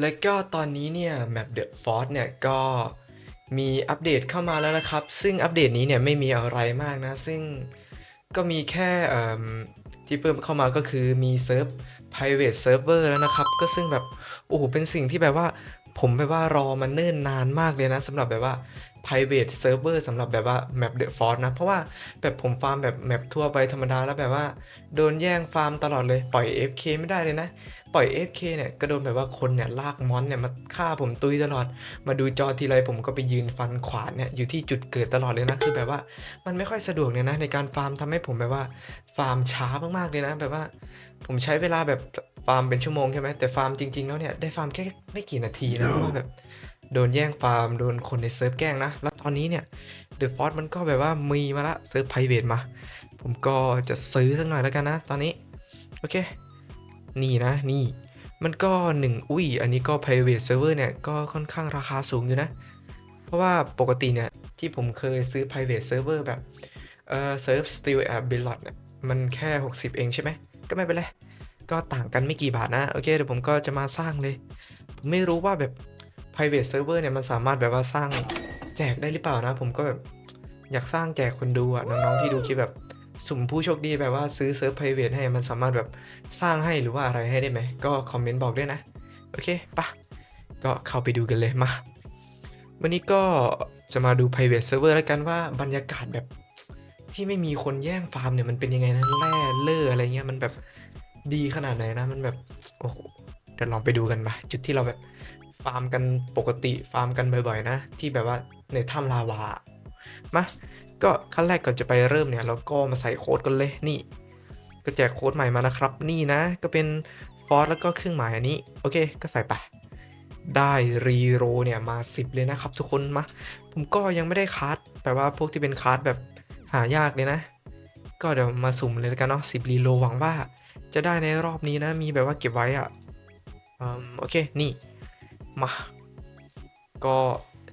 และก็ตอนนี้เนี่ยแมป The Force เนี่ยก็มีอัปเดตเข้ามาแล้วนะครับ ซึ่งอัปเดตนี้เนี่ยไม่มีอะไรมากนะ ซึ่งก็มีแค่ที่เพิ่มเข้ามาก็คือมีเซิร์ฟ private server แล้วนะครับ ก็ซึ่งแบบ โอ้โห เป็นสิ่งที่แบบว่า ผมแบบว่ารอมาเนิ่นนานมากเลยนะสำหรับแบบว่า private server สำหรับแบบว่า map the force นะ เพราะว่าแบบผมฟาร์มแบบแมปทั่วไปธรรมดาแล้วแบบว่า โดนแย่งฟาร์มตลอดเลย ปล่อย FK ไม่ได้เลยนะ ปล่อย FK เนี่ยก็โดนแบบว่าคนเนี่ยลากมอนเนี่ยมาฆ่าผมตุยตลอด มาดูจอทีไรผมก็ไปยืนฟันขวานเนี่ยอยู่ที่จุดเกิดตลอดเลยนะ คือแบบว่ามันไม่ค่อยสะดวกเลยนะในการฟาร์มทำให้ผมแบบว่าฟาร์มช้ามากๆเลยนะ แบบว่า ผมใช้เวลาแบบ ฟาร์มเป็นชั่วโมงใช่ไหมแต่ฟาร์มจริงๆแล้วเนี่ยได้ฟาร์มแค่ไม่กี่นาทีนะเพราะว่าแบบโดนแย่งฟาร์มโดนคนในเซิร์ฟแกล้งนะ แล้วตอนนี้เนี่ยเดอะฟอสมันก็แบบว่ามีมาละเซิร์ฟไพรเวทมา ผมก็จะซื้อสักหน่อยแล้วกันนะ ตอนนี้ โอเค นี่นะนี่ มันก็หนึ่งอุ้ย อันนี้ก็ private server เนี่ย ก็ค่อนข้างราคาสูงอยู่นะ เพราะว่าปกติเนี่ย ที่ผมเคยซื้อ private server แบบ เอ่อ serve steel a b i l o t เนี่ยมันแค่ 60 เองใช่ไหม ก็ไม่เป็นไร ก็ต่างกันไม่กี่บาทนะ โอเคเดี๋ยวผมก็จะมาสร้างเลย ผมไม่รู้ว่าแบบ private server เนี่ยมันสามารถแบบว่าสร้างแจกได้หรือเปล่านะ ผมก็แบบอยากสร้างแจกคนดูอะน้องๆที่ดูคลิปแบบสุ่มผู้โชคดีแบบว่าซื้อเซิร์ฟ private ให้มันสามารถแบบสร้างให้หรือว่าอะไรให้ได้ไหม ก็คอมเมนต์บอกด้วยนะ โอเคปะก็เข้าไปดูกันเลยมา วันนี้ก็จะมาดู private server แล้วกันว่าบรรยากาศแบบที่ไม่มีคนแย่งฟาร์มเนี่ยมันเป็นยังไงนะแร่เล่ออะไรเงี้ยมันแบบ ดีขนาดไหนนะ มันแบบ โอ้โห เดี๋ยวลองไปดูกันปะจุดที่เราแบบฟาร์มกันปกติฟาร์มกันบ่อยๆนะ ที่แบบว่าในถ้ำลาวามาก็ขั้นแรกก่อนจะไปเริ่มเนี่ย เราก็มาใส่โค้ดกันเลยนี่ ก็แจกโค้ดใหม่มานะครับ นี่นะ ก็เป็นฟอสแล้วก็เครื่องหมายอันนี้ โอเค ก็ใส่ไปได้รีโรเนี่ยมา 10 เลยนะครับทุกคนมาผมก็ยังไม่ได้คาร์ดแปลว่าพวกที่เป็นคาร์ดแบบหายากเลยนะ ก็เดี๋ยวมาสุ่มเลยแล้วกันเนาะ10รีโรหวังว่า จะได้ในรอบนี้นะมีแบบว่าเก็บไว้อะอืมโอเคนี่มา ก็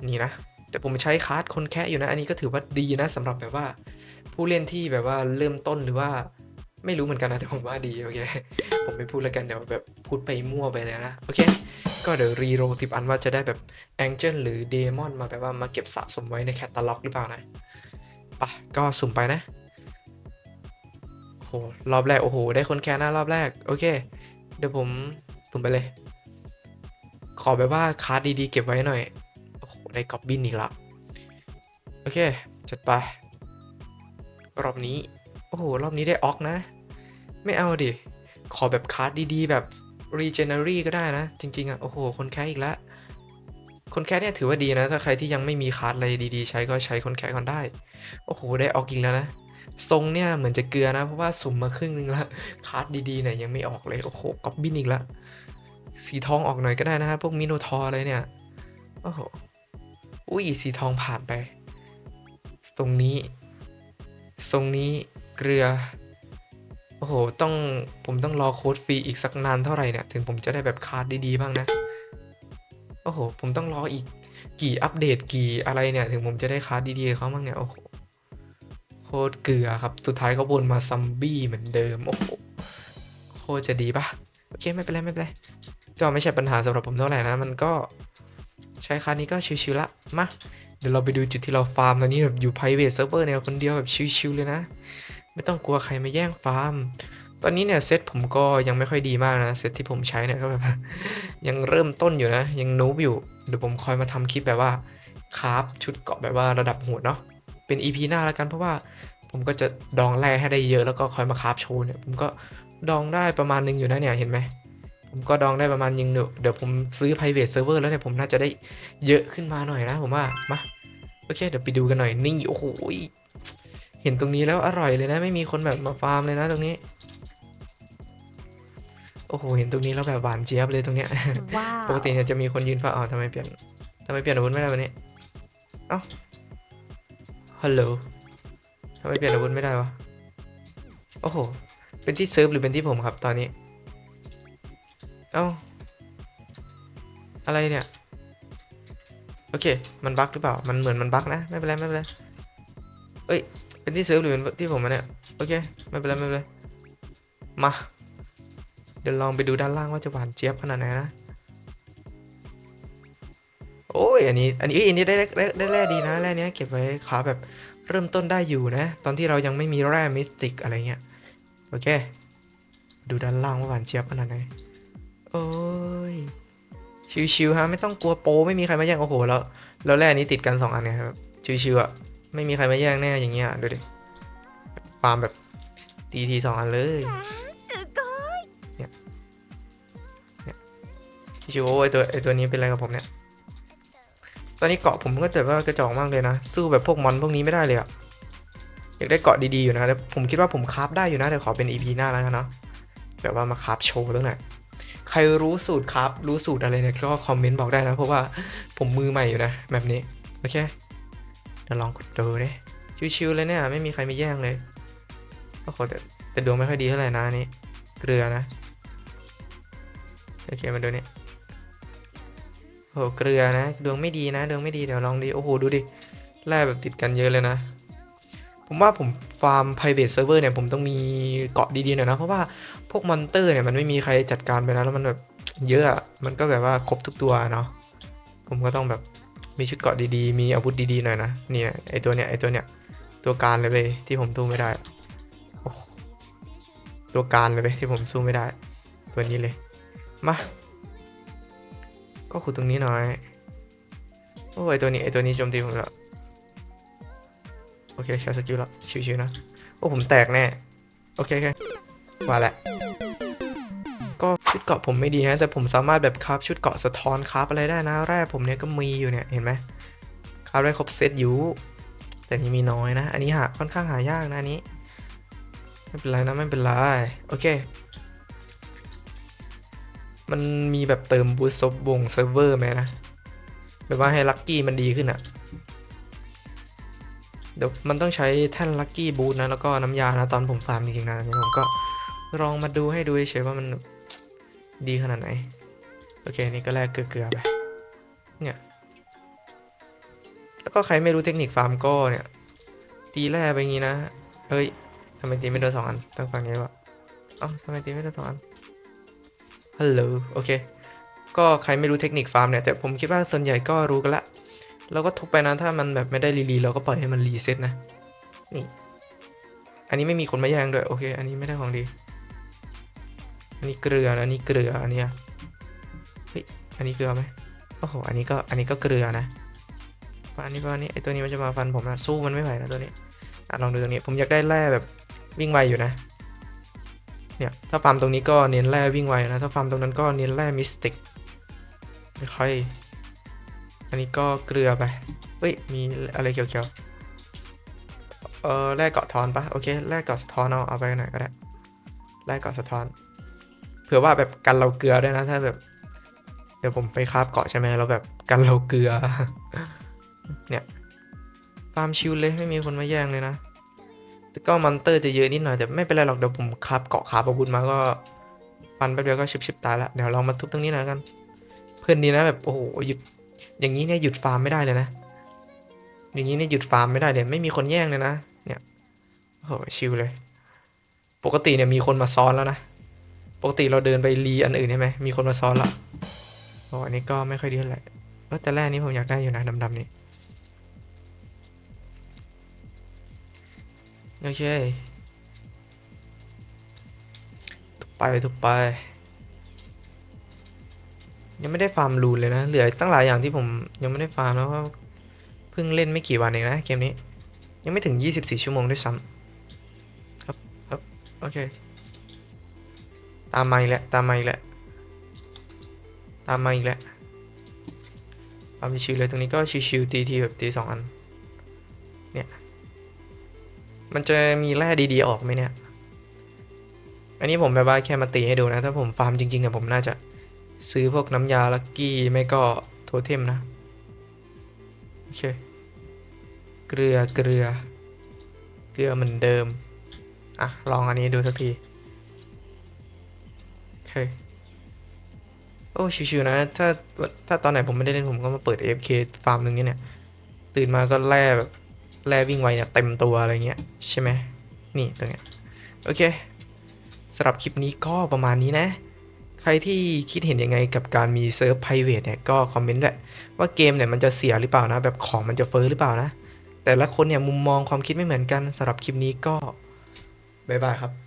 นี่นะ แต่ผมใช้คาร์ดคนแค่อยู่นะ อันนี้ก็ถือว่าดีนะสำหรับแบบว่า ผู้เล่นที่แบบว่าเริ่มต้นหรือว่าไม่รู้เหมือนกันนะแต่ผมว่าดีโอเคผมไม่พูดแล้วกันเดี๋ยวแบบพูดไปมั่วไปเลยนะโอเค ก็เดี๋ยวรีโรติบอันว่าจะได้แบบแองเจิลหรือเดมอนมาแบบว่ามาเก็บสะสมไว้ในแคตตาล็อกหรือเปล่านะปะก็สุ่มไปนะ รอบแรก โอ้โห ได้คนแค่หน้ารอบแรก โอเค เดี๋ยวผมสุ่มไปเลย ขอแบบว่าคาร์ดดีๆ เก็บไว้หน่อย โอ้โห ได้กอบบินอีกละ โอเค จัดไป รอบนี้ โอ้โห รอบนี้ได้ออกนะ ไม่เอาดิ ขอแบบคาร์ดดีๆ แบบ regenerate ก็ได้นะ จริง ๆอะ โอ้โห คนแค่อีกแล้วคนแค่เนี่ยถือว่าดีนะ ถ้าใครที่ยังไม่มีคาร์ดอะไรดีๆ ใช้ก็ใช้คนแค่ก่อนได้ โอ้โห ได้ออกอีกแล้วนะ ทรงเนี่ยเหมือนจะเกลือนะ เพราะว่าสุ่มมาครึ่งนึงละคาร์ดดีๆเนี่ยยังไม่ออกเลย โอ้โหกอบบินอีกแล้วสีทองออกหน่อยก็ได้นะฮะพวกมิโนทอร์อะไรเนี่ย โอ้โห อุ้ยสีทองผ่านไป ตรงนี้ ทรงนี้เกลือ โอ้โห ต้องผมต้องรอโค้ดฟรีอีกสักนานเท่าไหร่เนี่ย ถึงผมจะได้แบบคาร์ดดีๆบ้างนะ โอ้โห ผมต้องรออีกกี่อัปเดตกี่อะไรเนี่ย ถึงผมจะได้คาร์ดดีๆเขาบ้างเนี่ย โอ้โห ตรเกลือครับ สุดท้ายเขาวนมาซัมบี้เหมือนเดิม โอ้โห โคตรจะดีปะโอเค ไม่เป็นไร ไม่เป็นไร ก็ไม่ใช่ปัญหาสำหรับผมเท่าไหร่นะ มันก็ใช้คาร์ดนี้ก็ชิวๆละ มา เดี๋ยวเราไปดูจุดที่เราฟาร์มตอนนี้แบบอยู่ private server แนวคนเดียวแบบชิวๆเลยนะ ไม่ต้องกลัวใครมาแย่งฟาร์ม ตอนนี้เนี่ยเซตผมก็ยังไม่ค่อยดีมากนะ เซตที่ผมใช้เนี่ยก็แบบยังเริ่มต้นอยู่นะ ยังนูบอยู่ เดี๋ยวผมคอยมาทำคลิปแบบว่าคราฟชุดเกาะแบบว่าระดับโหดเนาะ เป็น EP หน้าแล้วกันเพราะว่าผมก็จะดองแร่ให้ได้เยอะแล้วก็คอยมาคราฟโชว์เนี่ยผมก็ดองได้ประมาณนึงอยู่นะเนี่ยเห็นไหมผมก็ดองได้ประมาณยิงเดี๋ยวเดี๋ยวผมซื้อ private server แล้วเนี่ยผมน่าจะได้เยอะขึ้นมาหน่อยนะผมว่ามาโอเคเดี๋ยวไปดูกันหน่อยนี่โอ้โหยเห็นตรงนี้แล้วอร่อยเลยนะไม่มีคนแบบมาฟาร์มเลยนะตรงนี้โอ้โหเห็นตรงนี้แล้วแบบหวานเจี๊ยบเลยตรงเนี้ยว้าวปกติเนี่ยจะมีคนยืนฟ้าอ๋อทำไมเปลี่ยนทำไมเปลี่ยนอาวุธไม่ได้วันนี้เอ้า ฮัลโหลทำไมเปลี่ยนอาวุธไม่ได้วะ โอ้โห เป็นที่เซิร์ฟหรือเป็นที่ผมครับตอนนี้ เอ้า อะไรเนี่ย โอเค มันบั๊กหรือเปล่า มันเหมือนมันบั๊กนะ ไม่เป็นไรไม่เป็นไรเอ้ย เป็นที่เซิร์ฟหรือเป็นที่ผมอะเนี่ย โอเค ไม่เป็นไรไม่เป็นไร มา เดี๋ยวลองไปดูด้านล่างว่าจะหวานเจี๊ยบขนาดไหนนะ โอ้ยอันนี้อันนี้อันนี้ได้ได้ได้แร่ดีนะแร่เนี้ยเก็บไว้ขาแบบเริ่มต้นได้อยู่นะ ตอนที่เรายังไม่มีแร่มิสติกอะไรเงี้ยโอเค ดูด้านล่างว่าหวานเชียบขนาดไหนโอ้ยชิวๆฮะไม่ต้องกลัวโปไม่มีใครมาแย่งโอ้โหแล้วแล้วแร่นี้ติดกัน 2 อันเนี่ยครับชิวๆอะไม่มีใครมาแย่งแน่อย่างเงี้ยดูดิฟาร์มแบบตีทีสองอันเลยเนี่ยเนี่ยชิวๆโอ้ยตัวไอตัวนี้เป็นอะไรกับผมเนี่ย ตอนนี้เกาะผมก็แบบว่ากระจอกมากเลยนะ สู้แบบพวกมอนพวกนี้ไม่ได้เลยอะอยากได้เกาะดีๆอยู่นะแต่ผมคิดว่าผมคราฟได้อยู่นะแต่ขอเป็น EP หน้าแล้วกันเนาะแบบว่ามาคราฟโชว์ตั้งหน่ใครรู้สูตรคราฟรู้สูตรอะไรเนี่ยก็คอมเมนต์บอกได้นะ เพราะว่าผมมือใหม่อยู่นะแบบนี้ โอเคเดี๋ยวลองกดดูดิชิวๆเลยเนี่ย ไม่มีใครมาแย่งเลยโอ้โหแต่แต่ดวงไม่ค่อยดีเท่าไหร่นะนี้เกลือนะ โอเคมาดูนี่ย โอ้โหเกลือนะดวงไม่ดีนะดวงไม่ดีเดี๋ยวลองดีโอ้โหดูดิแร่แบบติดกันเยอะเลยนะ ผมว่าผมฟาร์ม private server เนี่ยผมต้องมีเกาะดีๆหน่อยนะ เพราะว่าพวกมอนเตอร์เนี่ยมันไม่มีใครจัดการไปนะแล้วมันแบบเยอะอะมันก็แบบว่าครบทุกตัวเนาะผมก็ต้องแบบมีชุดเกาะดีๆ มีอาวุธดีๆหน่อยนะนี่นะไอตัวเนี้ยไอตัวเนี้ยตัวการเลยเว้ยที่ผมสู้ไม่ได้ตัวการเลยเว้ยที่ผมสู้ไม่ได้ ตัวนี้เลยมา ก็ขุดตรงนี้หน่อย โอ้ยตัวนี้ไอตัวนี้โจมตีผมแล้ว โอเคใช้สกิลแล้วชิวๆนะ โอ้ผมแตกแน่ โอเคโอเคว่าแหละ ก็ชุดเกาะผมไม่ดีนะ แต่ผมสามารถแบบคราฟชุดเกาะสะท้อนคราฟอะไรได้นะ แร่ผมเนี่ยก็มีอยู่เนี่ยเห็นไหมคราฟได้ครบเซตอยู่ แต่นี่มีน้อยนะ อันนี้หาค่อนข้างหายากนะอันนี้ ไม่เป็นไรนะไม่เป็นไร โอเค มันมีแบบเติมบูสต์วงเซิร์ฟเวอร์ไหมนะ แบบว่าให้ลัคกี้มันดีขึ้นอะเดี๋ยวมันต้องใช้แท่นลัคกี้บูสนะ แล้วก็น้ำยานะตอนผมฟาร์มจริงๆนะเนี่ยผมก็ลองมาดูให้ดูเฉยๆว่ามันดีขนาดไหน โอเค นี่ก็แลกเกลือๆไป เนี่ย แล้วก็ใครไม่รู้เทคนิคฟาร์มก็เนี่ย ตีแร่ไปงี้นะ เฮ้ยทำไมตีไม่โดนสองอันต้องฟังนี้วะเอ้าทำไมตีไม่โดนสองอัน ฮัลโหลโอเค ก็ใครไม่รู้เทคนิคฟาร์มเนี่ย แต่ผมคิดว่าส่วนใหญ่ก็รู้กันละ เราก็ทุบไปนะ ถ้ามันแบบไม่ได้รีรีเราก็ปล่อยให้มันรีเซ็ตนะ นี่ อันนี้ไม่มีคนมาแย่งด้วย โอเค อันนี้ไม่ได้ของดี อันนี้เกลืออันนี้เกลือ อันนี้เฮ้ย อันนี้เกลือไหมโอ้โห อันนี้ก็ อันนี้ก็เกลือนะอันนี้ว่าอันนี้ ไอตัวนี้มันจะมาฟันผมนะ สู้มันไม่ไหวนะตัวนี้อะลองดูตรงนี้ ผมอยากได้แร่แบบวิ่งไวอยู่นะ เนี่ย ถ้าฟาร์มตรงนี้ก็เน้นแร่วิ่งไวนะ ถ้าฟาร์มตรงนั้นก็เน้นแร่มิสติกไม่ค่อย อันนี้ก็เกลือไป เฮ้ย มีอะไรเขียวๆ เออแร่เกาะทอนปะโอเค แร่เกาะสะท้อนเอาเอาไปหน่อยก็ได้ แร่เกาะสะท้อน เผื่อว่าแบบกันเราเกลือด้วยนะ ถ้าแบบ เดี๋ยวผมไปคาบเกาะใช่ไหมแล้วแบบกันเราเกลือ เนี่ย ฟาร์มชิลเลย ไม่มีคนมาแย่งเลยนะ แต่ก็มอนเตอร์จะเยอะนิดหน่อยแต่ไม่เป็นไรหรอกเดี๋ยวผมคับเกาะขาอาวุธมาก็ฟันแป๊บเดียวก็ชิบชิบตายละเดี๋ยวเรามาทุบตรงนี้หน่อยกัน เพื่อนดีนะแบบโอ้โหหยุดอย่างนี้เนี่ยหยุดฟาร์มไม่ได้เลยนะ อย่างนี้เนี่ยหยุดฟาร์มไม่ได้เลยไม่มีคนแย่งเลยนะ เนี่ยโอ้โหชิลเลย ปกติเนี่ยมีคนมาซ้อนแล้วนะปกติเราเดินไปรีอันอื่นใช่ไหมมีคนมาซ้อนละโอ้อันนี้ก็ไม่ค่อยดีเท่าไหร่แต่แรกนี้ผมอยากได้อยู่นะดำๆนี่ โอเคทุบไปทุบไป ยังไม่ได้ฟาร์มรูนเลยนะ เหลือตั้งหลายอย่างที่ผมยังไม่ได้ฟาร์มแล้วเพิ่งเล่นไม่กี่วันเองนะเกมนี้ ยังไม่ถึง 24 ชั่วโมงด้วยซ้ำครับครับโอเค ตามมาอีกแล้วตามมาอีกแล้วตามมาอีกแล้วฟาร์มชิวเลยตรงนี้ก็ชิวๆตีทีแบบตีสองอันเนี่ย มันจะมีแร่ดีๆออกไหมเนี่ย อันนี้ผมแบบว่าแค่มาตีให้ดูนะ ถ้าผมฟาร์มจริงๆอะผมน่าจะซื้อพวกน้ำยาลักกี้ไม่ก็โทเทมนะ โอเค เกลือเกลือ เกลือเหมือนเดิม อะ ลองอันนี้ดูสักทีโอเคโอ้ชิวๆนะ ถ้าถ้าตอนไหนผมไม่ได้เล่นผมก็มาเปิด AFK ฟาร์มหนึ่งนี้เนี่ย ตื่นมาก็แร่แบบ แร่วิ่งไวเนี่ยเต็มตัวอะไรเงี้ยใช่ไหมนี่ตรงเนี้ยโอเคสำหรับคลิปนี้ก็ประมาณนี้นะ ใครที่คิดเห็นยังไงกับการมีเซิร์ฟไพรเวทเนี่ยก็คอมเมนต์ด้วยว่าเกมเนี่ยมันจะเสียหรือเปล่านะ แบบของมันจะเฟ้อหรือเปล่านะ แต่ละคนเนี่ยมุมมองความคิดไม่เหมือนกันสำหรับคลิปนี้ก็บ๊ายบายครับ